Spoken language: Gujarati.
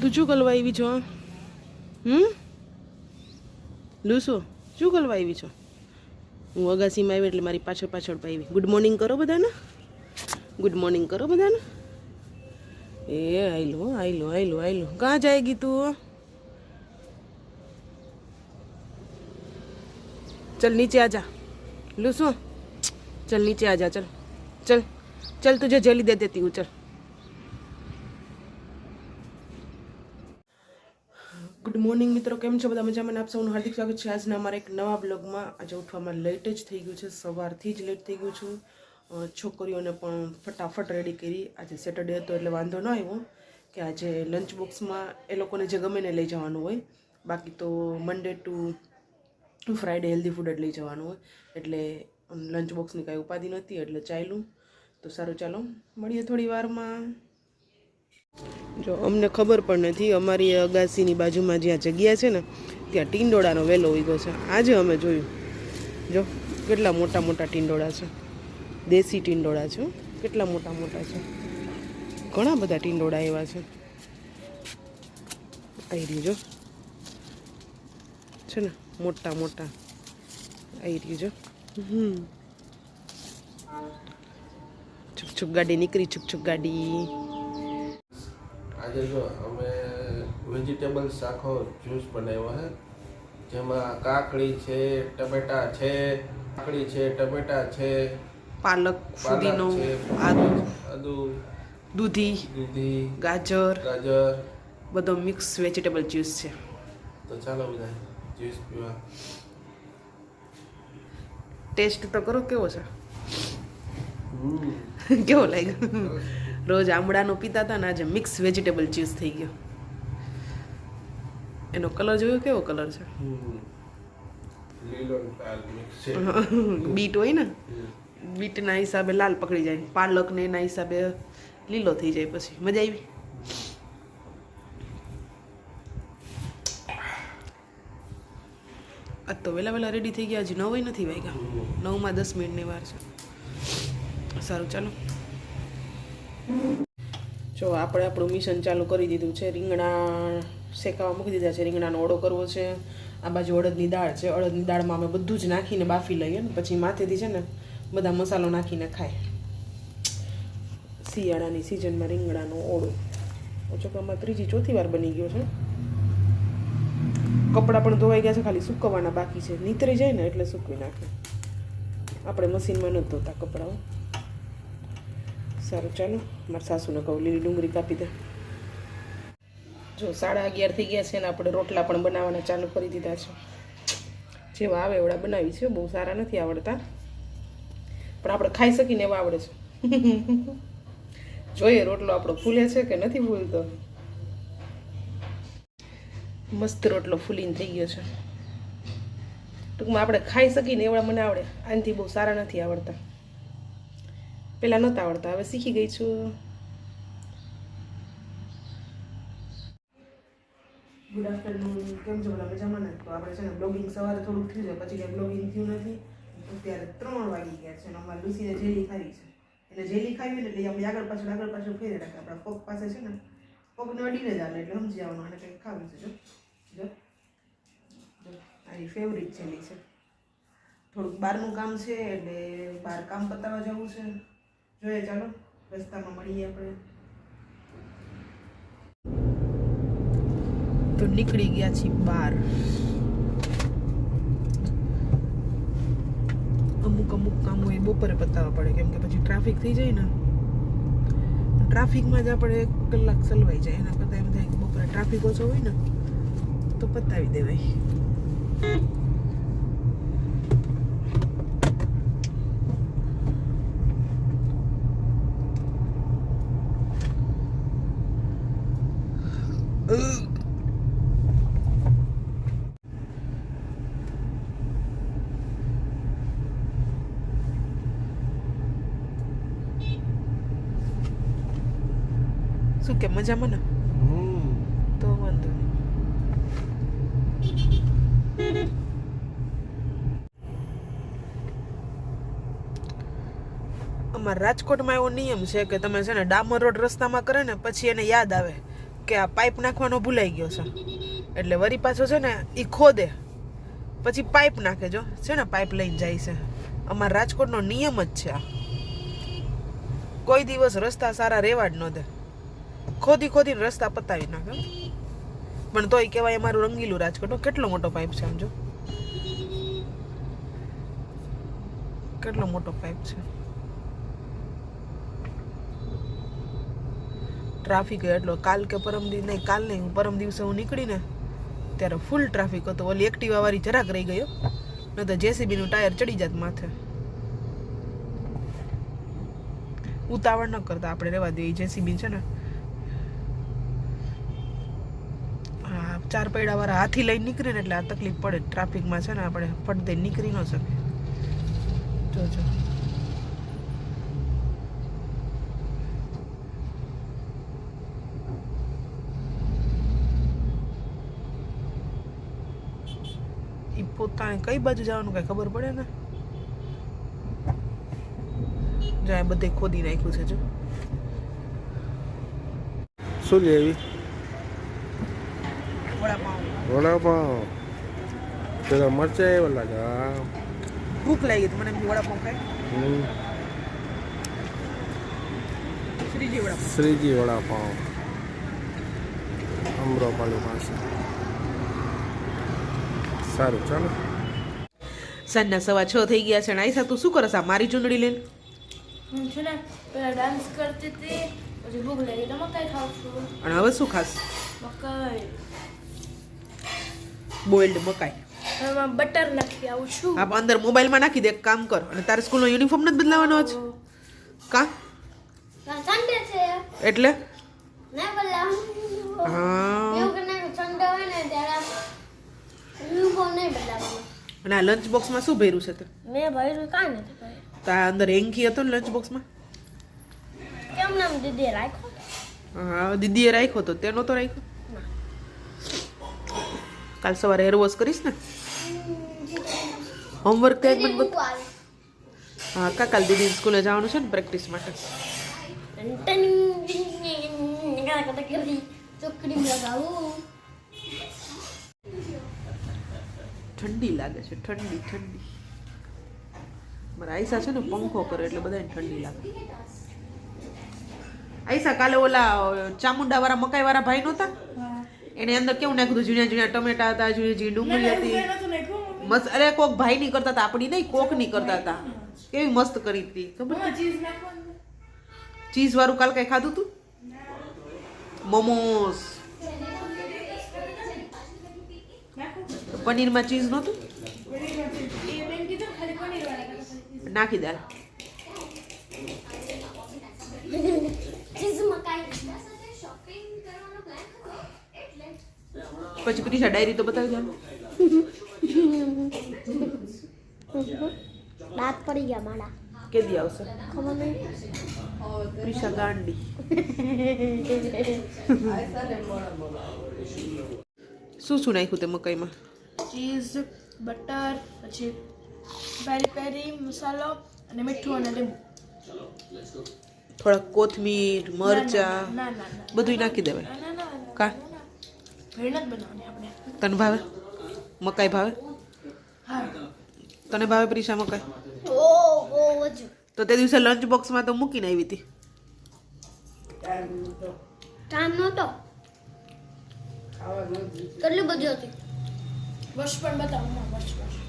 તું શું કરવા આવી છો હમ લૂસો શું કરવા આવી છો હું અગાસીમાં આવી એટલે મારી પાછળ પાછળ પાવી ગુડ મોર્નિંગ કરો બધાને ગુડ મોર્નિંગ કરો બધાને એ આયલો આયલો આયલો આયલો કાં જાયગી તું चल नीचे आ जा लूसो चल नीचे आ जा चल चल चल तुझे जेली दे देती हूँ चल ગુડ મોર્નિંગ મિત્રો. કેમ છો બધા મજામાં? આપ સૌનું હાર્દિક સ્વાગત છે આજના અમારા એક નવા બ્લોગમાં. આજે ઉઠવામાં લેટ જ થઈ ગયું છે. સવારથી જ લેટ થઈ ગયું છું. છોકરીઓને પણ ફટાફટ રેડી કરી. આજે સેટરડે હતો એટલે વાંધો ન આવ્યો કે આજે લંચ બોક્સમાં એ લોકોને જે ગમે ને લઈ જવાનું હોય. બાકી તો Monday to Friday healthy food જ લઈ જવાનું હોય. એટલે લંચ બોક્સની કાંઈ ઉપાધિ નહોતી, એટલે ચાલ્યું. તો સારું, ચાલો. મળીએ થોડી વારમાં. જો, અમને ખબર પણ નથી. અમારી અગાસીની બાજુમાં જ્યાં જગ્યા છે ને, ત્યાં ટીંડોળાનો વેલો ઉગ્યો છે. આજે અમે જોયું. જો, કેટલા મોટા મોટા ટીંડોળા છે. દેશી ટીંડોળા છે કેટલા મોટા મોટા છે. ઘણા બધા ટીંડોળા એવા છે. આવી રહ્યું જો. છે ને, મોટા મોટા. આવી રહ્યું જો. હમ. છુક છુક ગાડી, નીકળી છુક છુક ગાડી. આજે જો અમે વેજીટેબલ શાખો જ્યુસ બનાવ્યો છે જેમાં કાકડી છે ટમેટા છે કાકડી છે ટમેટા છે પાલક ફુદીનો આદુ આદુ દૂધી દૂધી ગાજર ગાજર. બધો મિક્સ વેજીટેબલ જ્યુસ છે. તો ચાલો બધા જ્યુસ પીવા. ટેસ્ટ તો કરો કેવો છે? હમ. કેવો લાગ્યો? રોજ આમળાનો પીતા હતા ને આજે મિક્સ વેજીટેબલ જ્યુસ થઈ ગયો. એનો કલર જોયો? કેવો કલર છે? બીટ હોય ને? બીટના હિસાબે લાલ પકડી જાય. પાલક ને એના હિસાબે લીલો થઈ જાય પછી. મજા આવી? આજ તો વહેલા વહેલા રેડી થઈ ગયા. હજી નવય નથી વાગ્યા. નવમાં દસ મિનિટની વાર છે. સારું ચાલો. જો, આપણે આપણું મિશન ચાલુ કરી દીધું છે. રીંગણા શેકાવા મૂકી દીધા છે. રીંગણાનો ઓળો કરવો છે. આ બાજુ અડદની દાળ છે. અડદની દાળમાં અમે બધું જ નાખીને બાફી લઈએ ને પછી માથેથી છે ને બધા મસાલો નાખીને ખાય. શિયાળાની સિઝનમાં રીંગણાનો ઓળો. ચોખામાં ત્રીજી, ચોથી વાર બની ગયો છે. કપડાં પણ ધોવાઈ ગયા છે. ખાલી સૂકવવાના બાકી છે. નીતરી જાય ને એટલે સૂકવી નાખે. આપણે મશીનમાં નથી ધોતા કપડાઓ સારું, ચાલો. મારા સાસુને કહું, લીલી ડુંગળી કાપી દે. જો સાડા અગિયાર થઈ ગયા છે ને આપણે રોટલા પણ બનાવવાના ચાલુ કરી દીધા છે. જેવા આવે એવડા બનાવી છે, બહુ સારા નથી આવડતા. પણ આપણે ખાઈ શકીને એવા આવડે છે. જોઈએ રોટલો આપણો ફૂલે છે કે નથી ફૂલતો. મસ્ત રોટલો ફૂલીને થઈ ગયો છે. ટૂંકમાં આપણે ખાઈ શકીને એવડા મને આવડે. આનાથી બહુ સારા નથી આવડતા. પહેલાં નહોતા આવડતા હવે શીખી ગઈ છું ગુડ આફ્ટરનૂન કેમ છો બધા મજામાં તો આપણે છે ને બ્લોગિંગ સવારે થોડુંક થયું છે પછી કંઈ બ્લોગિંગ થયું નથી અત્યારે ત્રણ વાગી ગયા છે અને અમારે લુસીને જેલી ખાવી છે એને જેલી ખાવી ને એટલે આપણે આગળ પાછળ આગળ પાછળ ફેરી રાખે આપણા પગ પાસે છે ને પગને અડીને જ આવે એટલે સમજી આવવાનું અને કંઈક ખાવી છે જો જો મારી ફેવરિટ જેલી છે થોડુંક બહારનું કામ છે એટલે બહાર કામ પતાવવા જવું છે જોઈએ ચાલો રસ્તામાં મળીએ આપણે તો નીકળી ગયા છીએ બહાર અમુક અમુક કામો એ બપોરે પતાવવા પડે કેમ કે પછી ટ્રાફિક થઈ જાય ને ટ્રાફિકમાં જ આપણે એક કલાક સલવાઈ જાય એના કરતાં એમ થાય કે બપોરે ટ્રાફિક ઓછો હોય ને તો પતાવી દેવાય શું કે મજામાં ને. તો વાંધો નહીં. અમારા રાજકોટમાં એવો નિયમ છે કે તમે છે ને ડામર રોડ રસ્તામાં કરે ને પછી એને યાદ આવે કે આ પાઇપ નાખવાનો ભૂલાઈ ગયો છે. એટલે વરી પાછો છે ને એ ખોદે. પછી પાઇપ નાખે જો. છે ને પાઇપ લઈને જાય છે. અમારા રાજકોટનો નિયમ જ છે આ. કોઈ દિવસ રસ્તા સારા રહેવા જ ન દે. ખોદી ખોદીને રસ્તા પતાવી નાખે પણ તોય કહેવાય અમારું રંગીલું રાજકોટ કેટલો મોટો પાઇપ છે સમજો કેટલો મોટો પાઇપ છે. ટ્રાફિક એટલો, કાલ કે પરમ દિવસ નહીં, કાલ નહીં પરમ દિવસે હું નીકળીને ત્યારે ફૂલ ટ્રાફિક હતો. ઓલી એક્ટિવા વાળી જરાક રહી ગયો ન તો જેસીબી નું ટાયર ચડી જાત માથે. ઉતાવળ ન કરતા આપણે રહેવા દઈએ. જેસીબી છે ને હા ચાર પૈડા વાળા હાથી લઈને નીકળે ને એટલે આ તકલીફ પડે. ટ્રાફિકમાં છે ને આપણે ફટ દઈને નીકળી ન શકે જોજો ઈ પોતાને કઈ બાજુ જવાનું કઈ ખબર પડે ને? જ્યાં બધે ખોદી નાખ્યું છે, જો. શું લેવી વડાપાઉં પેલા મરચા એવા લાગે હા. ભૂખ લાગી મને વડાપાઉં ખાય. હમ. શ્રીજી વડાપાઉં શ્રીજી વડાપાઉં અમરોપાલી પાસે સારું ચાલો. સાંજના સવા છ થઈ ગયા છે અને આઈસા તું શું કરસ આ મારી ચૂંદડી લઈને? હું છે ને પેલા ડાન્સ કરતી હતી પછી ભૂખ લાગી તો મકાઈ ખાવ છું. અને હવે શું ખાસ? મકાઈ. બોઇલ્ડ મકાઈ. બટર નાખી આવું છું. આપ અંદર મોબાઈલમાં નાખી દે એક કામ કર. અને તારે સ્કૂલનો યુનિફોર્મ નથી બદલાવાનો જ કા? સન્ડે છે. એટલે? ના બદલાવ. હા. એવું કે ના સન્ડે હોય ને ત્યારે યુનિફોર્મ નહીં બદલાવાનો. અને આ લંચ બોક્સમાં શું ભર્યું છે તે? મેં ભર્યું કાંઈ નથી ભર્યું? તા અંદર હેન્કી હતો ને લંચ બોક્સમાં કેમ નામ દીદી રાખો હા દીદીએ રાખ્યો તો તે નહોતો રાખ્યો. કાલ સવારે હેર વોશ કરીશ ને? હોમવર્ક તો એક મને બધું હા કા કાલ દીદી સ્કૂલે જવાનું છે ને પ્રેક્ટિસ માટે? ઠંડી લાગે છે ઠંડી ઠંડી. મારા આઈસા છે ને પંખો કરે એટલે બધાને ઠંડી લાગે. આઈસા કાલે ઓલા ચામુંડા વાળા મકાઈ વાળા ભાઈ નહોતા? એને અંદર કેવું નાખ્યું હતું? જુનિયા ઝીણા ટમેટા હતા ઝીણી ઝીણી ડુંગળી હતી. મસ્ત અરે કોક ભાઈ ની કરતા હતા આપણી નહીં કોકની કરતા હતા. કેવી મસ્ત કરી હતી. ખબર? ચીઝ વાળું કાલ કઈ ખાધું તું? મોમોસ. પનીરમાં ચીઝ નહોતું? નાખી દે ચીઝ મકાઈ પછી પ્રિશા ડાયરી તો બતાવી દે. દાંત પડી ગયા મારા. કે દી આવશે? ખબર નહીં. પ્રિશા ગાંડી. શું શું નાખ્યું તે મકાઈમાં? ચીઝ બટર પછી પેરી પેરી મસાલો અને મીઠું અને લીંબુ. થોડાક કોથમીર મરચા બધું નાખી દેવાય. કા? ભેળ નથી બનાવવાની આપણે. તને ભાવે? મકાઈ ભાવે? હા. તને ભાવે પ્રિશા મકાઈ? ઓ બહુ જ તો તે દિવસે લંચ બોક્સમાં તો મૂકીને આવી હતી. ટાઈમ નહોતો. કેટલી બધી હતી? વર્ષ પણ બતાવો વર્ષ વર્ષ.